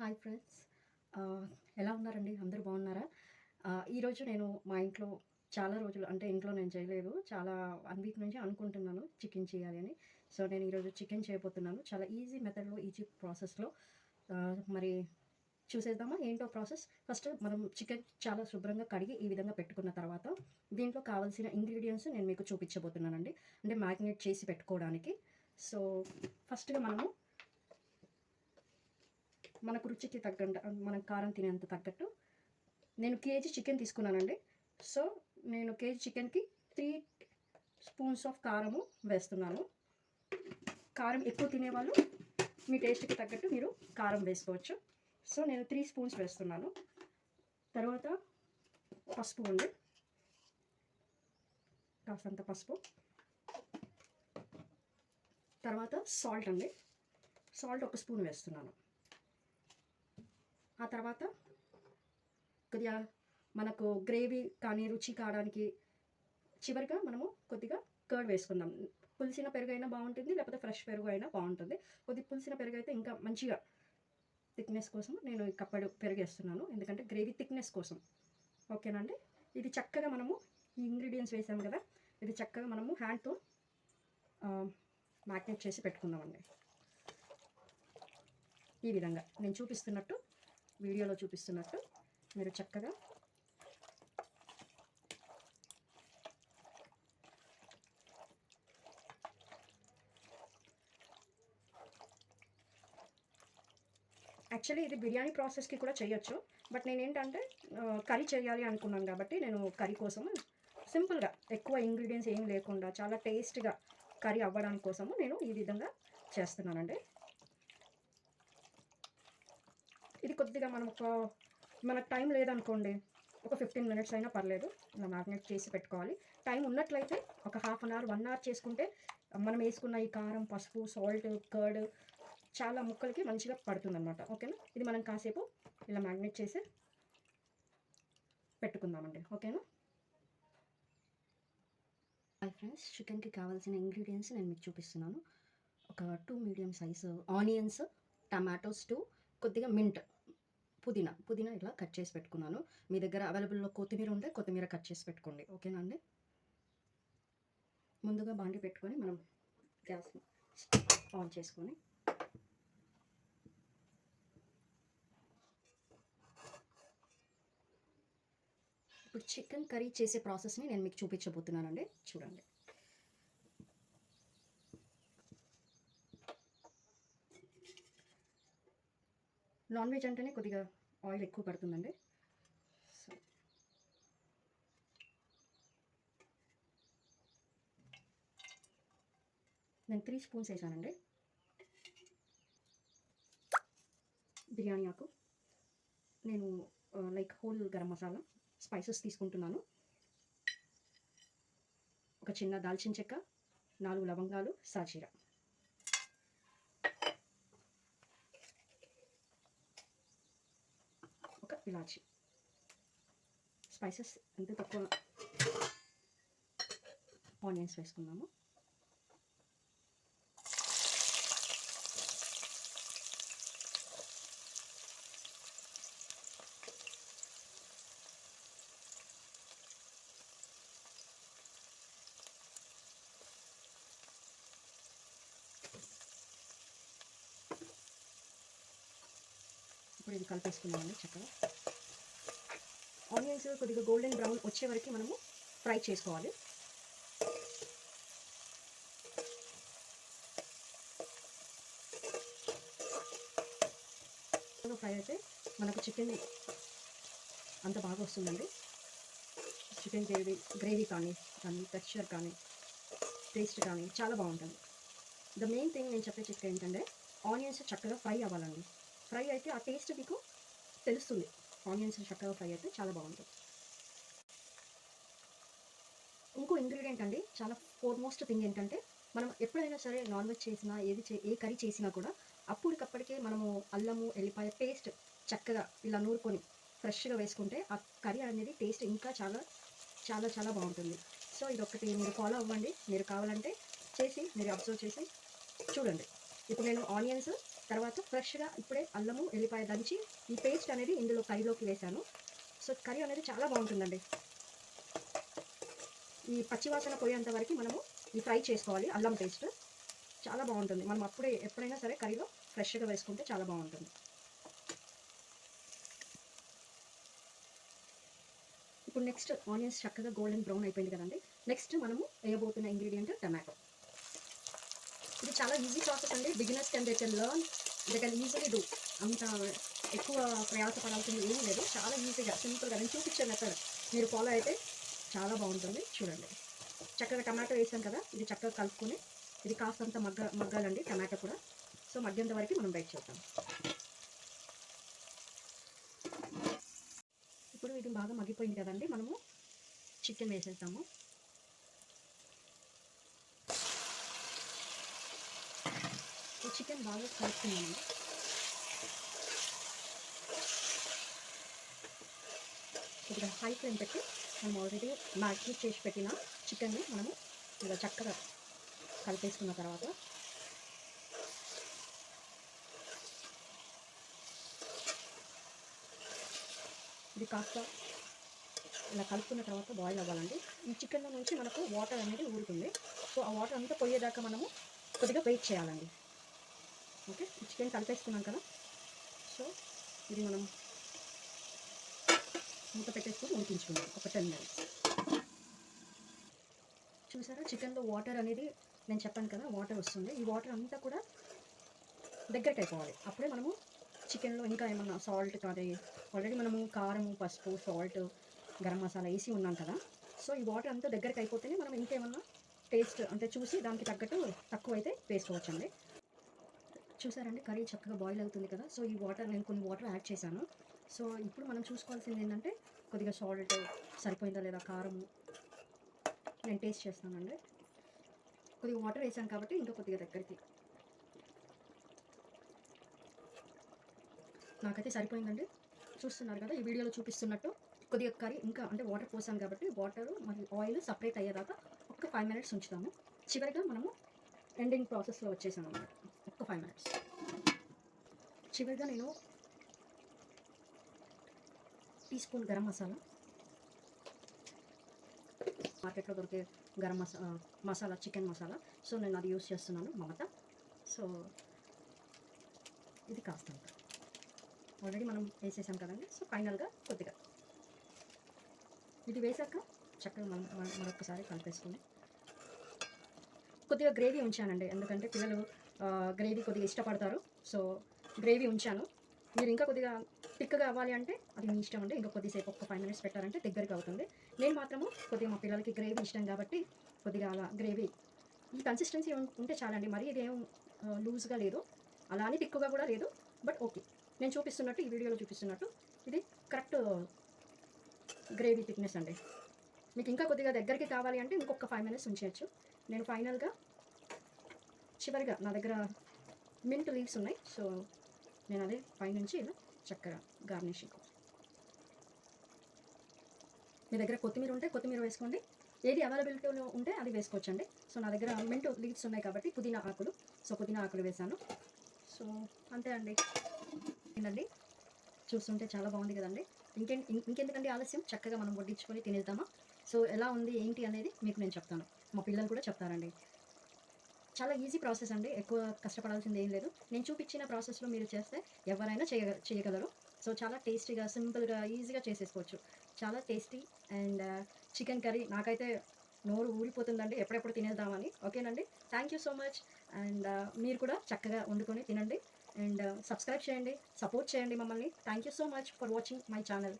Hi friends. ఎలా ఉన్నారండి? అందరూ బాగున్నారా? ఈరోజు నేను మా ఇంట్లో చాలా రోజులు అంటే ఇంట్లో నేను చేయలేదు. చాలా వన్ వీక్ నుంచి అనుకుంటున్నాను చికెన్ చేయాలి అని. సో నేను ఈరోజు చికెన్ చేయబోతున్నాను. చాలా ఈజీ మెథడ్లో ఈజీ ప్రాసెస్లో. మరి చూసేద్దామా? ఏంటో ప్రాసెస్? ఫస్ట్ మనం చికెన్ చాలా శుభ్రంగా కడిగి ఈ విధంగా పెట్టుకున్న తర్వాత దీంట్లో కావాల్సిన ఇంగ్రీడియంట్స్ నేను మీకు చూపించబోతున్నానండి. అంటే మ్యాగ్నేట్ చేసి పెట్టుకోవడానికి. సో ఫస్ట్గా మనము మనకు రుచికి తగ్గంట మనం కారం తినేంత తగ్గట్టు నేను కేజీ చికెన్ తీసుకున్నానండి. సో నేను కేజీ చికెన్కి త్రీ స్పూన్స్ ఆఫ్ కారము వేస్తున్నాను. కారం ఎక్కువ తినేవాళ్ళు మీ టేస్ట్కి తగ్గట్టు మీరు కారం వేసుకోవచ్చు. సో నేను త్రీ స్పూన్స్ వేస్తున్నాను. తర్వాత పసుపు ఉంది కాస్తంత పసుపు. తర్వాత సాల్ట్ అండి. సాల్ట్ ఒక స్పూన్ వేస్తున్నాను. ఆ తర్వాత కొద్దిగా మనకు గ్రేవీ కానీ రుచి కావడానికి చివరిగా మనము కొద్దిగా కర్డ్ వేసుకుందాం. పులిసిన పెరుగు అయినా బాగుంటుంది లేకపోతే ఫ్రెష్ పెరుగు అయినా బాగుంటుంది. కొద్ది పులిసిన పెరుగు అయితే ఇంకా మంచిగా థిక్నెస్ కోసం నేను కప్పడు పెరుగు వేస్తున్నాను. ఎందుకంటే గ్రేవీ థిక్నెస్ కోసం. ఓకేనండి ఇది చక్కగా మనము ఈ ఇంగ్రీడియంట్స్ వేసాము కదా ఇది చక్కగా మనము హ్యాండ్తో మ్యాగ్నేట్ చేసి పెట్టుకుందామండి. ఈ విధంగా నేను చూపిస్తున్నట్టు వీడియోలో చూపిస్తున్నట్టు మీరు చక్కగా యాక్చువల్లీ ఇది బిర్యానీ ప్రాసెస్కి కూడా చేయొచ్చు. బట్ నేను ఏంటంటే కర్రీ చేయాలి అనుకున్నాను కాబట్టి నేను కర్రీ కోసం సింపుల్గా ఎక్కువ ఇంగ్రీడియంట్స్ ఏం లేకుండా చాలా టేస్ట్గా కర్రీ అవ్వడానికి కోసము నేను ఈ విధంగా చేస్తున్నానండి ఇది కొద్దిగా మనం ఒక మనకు టైం లేదనుకోండి ఒక ఫిఫ్టీన్ మినిట్స్ అయినా పర్లేదు ఇలా మ్యారినేట్ చేసి పెట్టుకోవాలి. టైం ఉన్నట్లయితే ఒక half an hour one hour చేసుకుంటే మనం వేసుకున్న ఈ కారం పసుపు సాల్ట్ కర్డ్ చాలా ముక్కలకి మంచిగా పడుతుంది అనమాట ఓకేనా? ఇది మనం కాసేపు ఇలా మ్యారినేట్ చేసి పెట్టుకుందామండి. ఓకేనా? హాయ్ ఫ్రెండ్స్ చికెన్కి కావాల్సిన ఇంగ్రీడియంట్స్ నేను మీకు చూపిస్తున్నాను. ఒక two medium size onions tomatoes two కొద్దిగా మింట్. పుదీనా పుదీనా ఇలా కట్ చేసి పెట్టుకున్నాను. మీ దగ్గర అవైలబుల్లో కొత్తిమీర ఉంటే కొత్తిమీర కట్ చేసి పెట్టుకోండి. ఓకేనా అండి? ముందుగా బాండి పెట్టుకొని మనం గ్యాస్ ఆన్ చేసుకొని ఇప్పుడు చికెన్ కర్రీ చేసే ప్రాసెస్ని నేను మీకు చూపించబోతున్నానండి. చూడండి. నాన్ వెజ్ అంటేనే కొద్దిగా ఆయిల్ ఎక్కువ పడుతుందండి. సో నేను త్రీ స్పూన్స్ వేసానండి. బిర్యానీ ఆకు. నేను like whole garam masala spices తీసుకుంటున్నాను. ఒక చిన్న దాల్చిన చెక్క నాలుగు లవంగాలు సాజీర ఒక ఇలాచి. స్పైసెస్ ఎంత తక్కువ. ఆనియన్స్ వేసుకున్నాము ఇప్పుడు ఇది కలిపేసుకున్నామండి చక్కగా. ఆనియన్స్ కొద్దిగా గోల్డెన్ బ్రౌన్ వచ్చే వరకు మనము ఫ్రై చేసుకోవాలి. ఫ్రై అయితే మనకు చికెన్ అంత బాగా వస్తుందండి. చికెన్ గ్రేవీ గ్రేవీ కానీ దాని టెక్స్చర్ కానీ టేస్ట్ కానీ చాలా బాగుంటుంది. ద మెయిన్ థింగ్ నేను చెప్పే చికెన్ ఏంటంటే ఆనియన్స్ చక్కగా ఫ్రై అవ్వాలండి. ఫ్రై అయితే ఆ టేస్ట్ మీకు తెలుస్తుంది. ఆనియన్స్ చక్కగా ఫ్రై అయితే చాలా బాగుంటుంది. ఇంకో ఇంగ్రీడియంట్ అండి చాలా ఫోర్మోస్ట్ థింగ్ ఏంటంటే మనం ఎప్పుడైనా సరే నాన్ వెజ్ చేసినా ఏది చే ఏ కర్రీ చేసినా కూడా అప్పటికప్పటికే మనము అల్లము ఎల్లిపాయ పేస్ట్ చక్కగా ఇలా నూరుకొని ఫ్రెష్గా వేసుకుంటే ఆ కర్రీ అనేది టేస్ట్ ఇంకా చాలా చాలా చాలా బాగుంటుంది. సో ఇది ఒకటి మీరు ఫాలో అవ్వండి. మీరు కావాలంటే చేసి మీరు అబ్జర్వ్ చేసి చూడండి. ఇప్పుడు నేను ఆనియన్స్ తర్వాత ఫ్రెష్గా ఇప్పుడే అల్లము ఎల్లిపాయ దంచి ఈ పేస్ట్ అనేది ఇందులో కర్రీలోకి వేశాను. సో కర్రీ అనేది చాలా బాగుంటుందండి. ఈ పచ్చివాసన పోయేంత వరకు మనము ఈ ఫ్రై చేసుకోవాలి అల్లం పేస్ట్. చాలా బాగుంటుంది. మనం అప్పుడే ఎప్పుడైనా సరే కర్రీలో ఫ్రెష్గా వేసుకుంటే చాలా బాగుంటుంది. ఇప్పుడు నెక్స్ట్ ఆనియన్స్ చక్కగా గోల్డెన్ బ్రౌన్ అయిపోయింది కదండి. నెక్స్ట్ మనము వేయబోతున్న ఇంగ్రీడియంట్ టమాటో. ఇది చాలా ఈజీ ప్రాసెస్ అండి. Beginners can they can learn they can easily do అంత ఎక్కువ ప్రయాసపడాల్సింది ఏమీ లేదు. చాలా ఈజీగా సింపుల్గా నేను చూపించే మెథడ్ మీరు ఫాలో అయితే చాలా బాగుంటుంది. చూడండి. చక్కగా టమాటో వేసాం కదా. ఇది చక్కగా కలుపుకొని ఇది కాస్తంత మగ్గ మగ్గాలండి టమాటో కూడా. సో మగ్గేంత వరకు మనం బయట చేద్దాం. ఇప్పుడు ఇది బాగా మగ్గిపోయింది కదండి. మనము చికెన్ వేసేస్తాము చికెన్ బాగా కలుపుతున్నాము కొద్దిగా హై ఫ్లేమ్ పెట్టి మనం ఆల్రెడీ మ్యారినేట్ చేసి పెట్టిన చికెన్ని మనము ఇలా చక్కగా కలిపేసుకున్న తర్వాత ఇది కాస్త ఇలా కలుపుకున్న తర్వాత బాయిల్ అవ్వాలండి. ఈ చికెన్లో నుంచి మనకు వాటర్ అనేది ఊరుతుంది. సో ఆ వాటర్ అంతా పోయేదాకా మనము కొద్దిగా వెయిట్ చేయాలండి. ఓకే చికెన్ కలిపేసుకున్నాం కదా. సో ఇది మనం మూత పెట్టేసుకొని ఉడికించుకుందాం. ఒక టెన్ మినిట్స్. చూసారా చికెన్లో వాటర్ అనేది నేను చెప్పాను కదా వాటర్ వస్తుంది. ఈ వాటర్ అంతా కూడా దగ్గరికి అయిపోవాలి. అప్పుడే మనము చికెన్లో ఇంకా ఏమన్నా సాల్ట్ కానీ ఆల్రెడీ మనము కారం పసుపు సాల్ట్ గరం మసాలా వేసి ఉన్నాం కదా. సో ఈ వాటర్ అంతా దగ్గరికి అయిపోతేనే మనం ఇంకేమన్నా టేస్ట్ అంటే చూసి దానికి తగ్గట్టు తక్కువ అయితే వేసుకోవచ్చండి. చూసారండి కర్రీ చక్కగా బాయిల్ అవుతుంది కదా. సో ఈ వాటర్ నేను కొన్ని వాటర్ యాడ్ చేశాను. సో ఇప్పుడు మనం చూసుకోవాల్సింది ఏంటంటే కొద్దిగా సాల్ట్ సరిపోయిందా లేదా కారము నేను టేస్ట్ చేస్తానండి కొద్దిగా వాటర్ వేసాను కాబట్టి ఇంకా కొద్దిగా దగ్గరికి. నాకైతే సరిపోయిందండి. చూస్తున్నారు కదా ఈ వీడియోలో చూపిస్తున్నట్టు కొద్దిగా కర్రీ ఇంకా అంటే వాటర్ పోసాను కాబట్టి వాటర్ మరియు ఆయిల్ సపరేట్ అయ్యేదాకా ఒక్క ఫైవ్ మినిట్స్ ఉంచుతాము. చివరిగా మనము ఎండింగ్ ప్రాసెస్లో వచ్చేసాం అన్నమాట ఒక ఫైవ్ మినిట్స్ చివరిగా నేను టీ స్పూన్ గరం మసాలా. మార్కెట్లో దొరికే గరం మసాలా మసాలా చికెన్ మసాలా. సో నేను అది యూస్ చేస్తున్నాను మమత. సో ఇది కాస్త ఆల్రెడీ మనం వేసేసాం కదండి. సో ఫైనల్గా కొద్దిగా. ఇది వేసాక చక్కగా మనం మరొకసారి కలిపేసుకుని. కొద్దిగా గ్రేవీ ఉంచానండి. ఎందుకంటే పిల్లలు గ్రేవీ కొద్దిగా ఇష్టపడతారు. సో గ్రేవీ ఉంచాను. మీరు ఇంకా కొద్దిగా థిక్గా అవ్వాలి అంటే అది మీ ఇష్టం అండి. ఇంకా కొద్దిసేపు ఒక ఫైవ్ మినిట్స్ పెట్టారంటే దగ్గరికి అవుతుంది. నేను మాత్రము కొద్దిగా మా పిల్లలకి గ్రేవీ ఇష్టం కాబట్టి కొద్దిగా అలా గ్రేవీ. ఈ కన్సిస్టెన్సీ ఉంటే చాలండి. మరీ ఇదేం లూజ్గా లేదు. అలా అని తిక్కుగా కూడా లేదు. But okay. నేను చూపిస్తున్నట్టు ఈ వీడియోలో చూపిస్తున్నట్టు ఇది కరెక్ట్ గ్రేవీ థిక్నెస్ అండి. మీకు ఇంకా కొద్దిగా దగ్గరికి కావాలి అంటే ఇంకొక ఫైవ్ మినిట్స్ ఉంచేయచ్చు. నేను ఫైనల్గా చివరిగా నా దగ్గర మింట్ లీవ్స్ ఉన్నాయి. సో నేను అదే పైనుంచి ఇలా చక్కగా గార్నిషింగ్ మీ దగ్గర కొత్తిమీర ఉంటే కొత్తిమీర వేసుకోండి. ఏది అవైలబిలిటీలో ఉంటే అది వేసుకోవచ్చండి. సో నా దగ్గర మింట్ లీవ్స్ ఉన్నాయి కాబట్టి పుదీనా ఆకులు. సో పుదీనా ఆకులు వేసాను సో అంతే అండి. ఏంటండి చూస్తుంటే చాలా బాగుంది కదండి. ఇంకే ఇంకెందుకంటే ఇంకెందుకండి ఆలస్యం? చక్కగా మనం వడ్డించుకొని తినేద్దామా? సో ఎలా ఉంది ఏంటి అనేది మీకు నేను చెప్తాను. మా పిల్లలు కూడా చెప్తారండి. చాలా ఈజీ ప్రాసెస్ అండి. ఎక్కువ కష్టపడాల్సింది ఏం లేదు. నేను చూపించిన ప్రాసెస్లో మీరు చేస్తే ఎవరైనా చేయ చేయగలరు. సో చాలా టేస్టీగా సింపుల్గా ఈజీగా చేసేసుకోవచ్చు. చాలా tasty and uh, chicken curry నాకైతే నోరు ఊరిపోతుందండి. ఎప్పుడెప్పుడు తినేద్దామని. ఓకేనండి? Thank you so much and uh, మీరు కూడా చక్కగా వండుకొని తినండి. అండ్ uh, సబ్స్క్రైబ్ చేయండి. సపోర్ట్ చేయండి మమ్మల్ని. Thank you so much for watching my channel